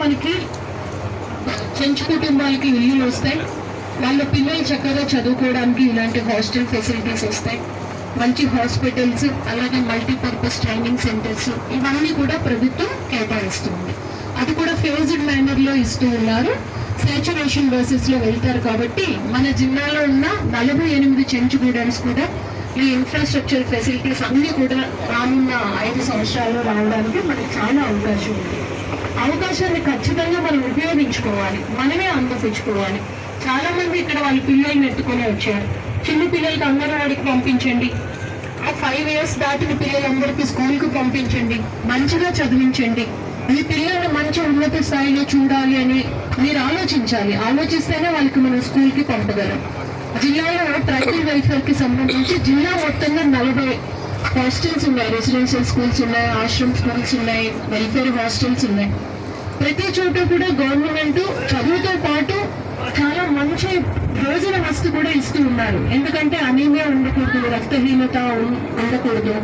మనకి చెంచు కుటుంబాలకి ఇల్లులు వస్తాయి. వాళ్ళ పిల్లలు చక్కగా చదువుకోవడానికి ఇలాంటి హాస్టల్ ఫెసిలిటీస్ వస్తాయి. మంచి హాస్పిటల్స్ అలాగే మల్టీపర్పస్ ట్రైనింగ్ సెంటర్స్ ఇవన్నీ కూడా ప్రభుత్వం కేటాయిస్తుంది. అది కూడా ఫేజ్డ్ మేనర్లో ఇస్తూ ఉన్నారు. సాచురేషన్ బేసిస్లో వెళ్తారు కాబట్టి మన జిల్లాలో ఉన్న నలభై ఎనిమిది చెంచు గూడెన్స్ కూడా ఈ ఇన్ఫ్రాస్ట్రక్చర్ ఫెసిలిటీస్ అన్నీ కూడా రానున్న ఐదు సంవత్సరాల్లో రావడానికి మనకి చాలా అవకాశం ఉంది. అవకాశాన్ని ఖచ్చితంగా మనం ఉపయోగించుకోవాలి. మనమే అందిపించుకోవాలి చాలా మంది ఇక్కడ వాళ్ళ పిల్లల్ని ఎత్తుకొని వచ్చారు. చిన్న పిల్లలకి అంగన్వాడికి పంపించండి. ఆ ఫైవ్ ఇయర్స్ దాటిన పిల్లలందరికీ స్కూల్కి పంపించండి. మంచిగా చదివించండి. మీ పిల్లల్ని మంచి ఉన్నత స్థాయిలో చూడాలి అని మీరు ఆలోచించాలి. ఆలోచిస్తేనే వాళ్ళకి మనం స్కూల్కి పంపగలం. జిల్లాలో ట్రైబల్ వెల్ఫేర్కి సంబంధించి జిల్లా మొత్తంగా నలభై హాస్టల్స్ ఉన్నాయి రెసిడెన్షియల్ స్కూల్స్ ఉన్నాయి ఆశ్రమ్ స్కూల్స్ ఉన్నాయి వెల్ఫేర్ హాస్టల్స్ ఉన్నాయి. ప్రతి చోట కూడా గవర్నమెంట్ చదువుతో పాటు చాలా మంచి భోజన వస్తు కూడా ఇస్తూ ఉన్నారు. ఎందుకంటే అనీమియా ఉండకూడదు రక్తహీనత ఉండకూడదు.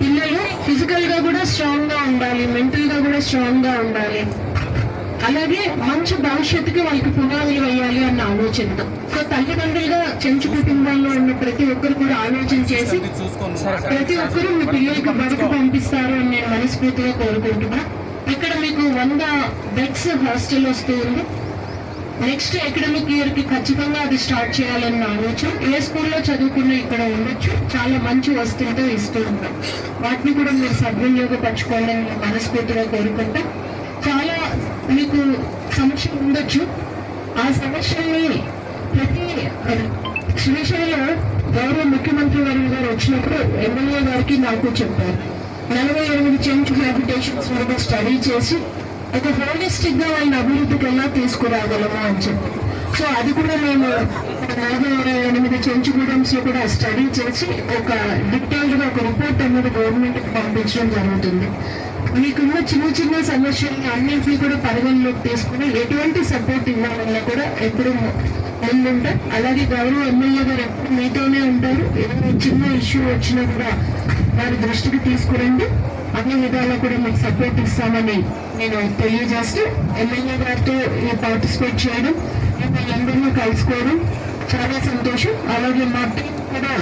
పిల్లలు ఫిజికల్గా కూడా స్ట్రాంగ్గా ఉండాలి మెంటల్గా కూడా స్ట్రాంగ్గా ఉండాలి. అలాగే మంచి భవిష్యత్తుకి వాళ్ళకి పునాదులు వేయాలి. ఆలోచనతో. సో తల్లిదండ్రులుగా చెంచు కుటుంబాల్లో ఉన్న ప్రతి ఒక్కరు కూడా ఆలోచన చేసి ప్రతి ఒక్కరూ మీ పిల్లలకి బడికి పంపిస్తారు అని నేను మనస్ఫూర్తిగా కోరుకుంటున్నా. ఇక్కడ మీకు వంద బెడ్స్ హాస్టల్ వస్తూ ఉంది. నెక్స్ట్ అకాడమిక్ ఇయర్కి ఖచ్చితంగా అది స్టార్ట్ చేయాలన్న ఆలోచన. ఏ స్కూల్లో చదువుకున్నా ఇక్కడ ఉండొచ్చు. చాలా మంచి వస్తువులతో ఇస్తూ ఉంటాం. వాటిని కూడా మీరు సద్వినియోగపరచుకోవాలని మనస్ఫూర్తిగా కోరుకుంటా. చాలా మీకు సమస్యలు ఉండొచ్చు. ఆ సమస్యల్ని ప్రతి శ్రీశైలం గౌరవ ముఖ్యమంత్రి వర్గం గారు వచ్చినప్పుడు ఎమ్మెల్యే గారికి నాకు చెప్పారు. నలభై ఎనిమిది చెంచు హ్యాబిటేషన్స్ మీద స్టడీ చేసి ఒక హోలిస్టిక్గా వాళ్ళ అభివృద్ధికి ఎలా తీసుకురాగలము అని చెప్పి. సో అది కూడా మేము నలభై ఎనిమిది చెంచుగూడెంస్లో కూడా స్టడీ చేసి ఒక డీటెయిల్డ్గా ఒక రిపోర్ట్ అనేది గవర్నమెంట్కి పంపించడం జరుగుతుంది. మీకున్న చిన్న చిన్న సమస్యల్ని అన్నింటినీ కూడా పరిగణలోకి తీసుకుని ఎటువంటి సపోర్ట్ ఇవ్వాలన్నా కూడా ఎప్పుడు ముందుంటా అలాగే గౌరవ ఎమ్మెల్యే గారు ఎప్పుడు మీతోనే ఉంటారు. ఏదైనా చిన్న ఇష్యూ వచ్చినా కూడా వారి దృష్టికి తీసుకురండి. అన్ని విధాలా కూడా మీకు సపోర్ట్ ఇస్తామని నేను తెలియజేస్తూ ఎమ్మెల్యే గారితో పార్టిసిపేట్ చేయడం మిమ్మల్ని అందరినీ కలుసుకోవడం చాలా సంతోషం. అలాగే మా టీం కూడా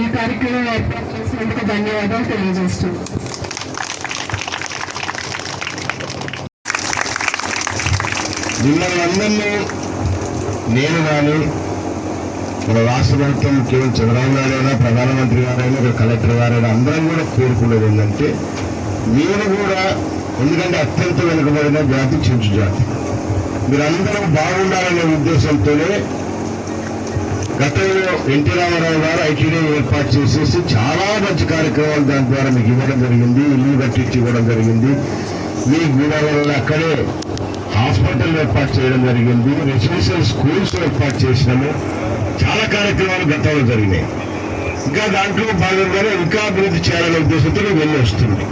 ఈ కార్యక్రమం ఏర్పాటు చేసినందుకు ధన్యవాదాలు తెలియజేస్తున్నాను. మిమ్మల్ని అందరినీ నేను కానీ మన రాష్ట్ర ప్రభుత్వం కేవలం చంద్రబాబు నాయుడు అయినా ప్రధానమంత్రి గారైనా ఒక కలెక్టర్ గారైనా అందరం కూడా కోరుకునేది ఏంటంటే మీరు కూడా ఎందుకంటే అత్యంత వెనుకబడిన జాతి చెంచు జాతి. మీరందరూ బాగుండాలనే ఉద్దేశంతోనే గతంలో ఎన్టీ రామారావు గారు ఐటీడీ ఏర్పాటు చేసేసి చాలా మంచి కార్యక్రమాలు దాని ద్వారా మీకు ఇవ్వడం జరిగింది ఇల్లు కట్టించి ఇవ్వడం జరిగింది. మీ గూడాలలో అక్కడే హాస్పిటల్ ఏర్పాటు చేయడం జరిగింది. రెసిడెన్షియల్ స్కూల్స్ ఏర్పాటు చేసినాము. చాలా కార్యక్రమాలు గతంలో జరిగినాయి. ఇంకా దాంట్లో భాగంగానే ఇంకా అభివృద్ధి చేయాలనే ఉద్దేశంతో వెళ్ళి వస్తుంది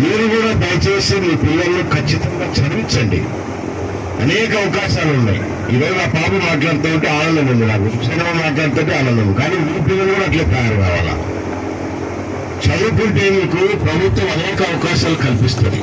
మీరు కూడా దయచేసి మీ పిల్లలను ఖచ్చితంగా చదివించండి. అనేక అవకాశాలు ఉన్నాయి. ఈరోజు నా పాప మాట్లాడుతూ ఉంటే ఆనందం ఉంది నాకు. సినిమా మాట్లాడుతుంటే ఆనందం కానీ మీ పిల్లలు కూడా అట్లే తయారు కావాలా? చదువుకుంటే మీకు ప్రభుత్వం అనేక అవకాశాలు కల్పిస్తుంది.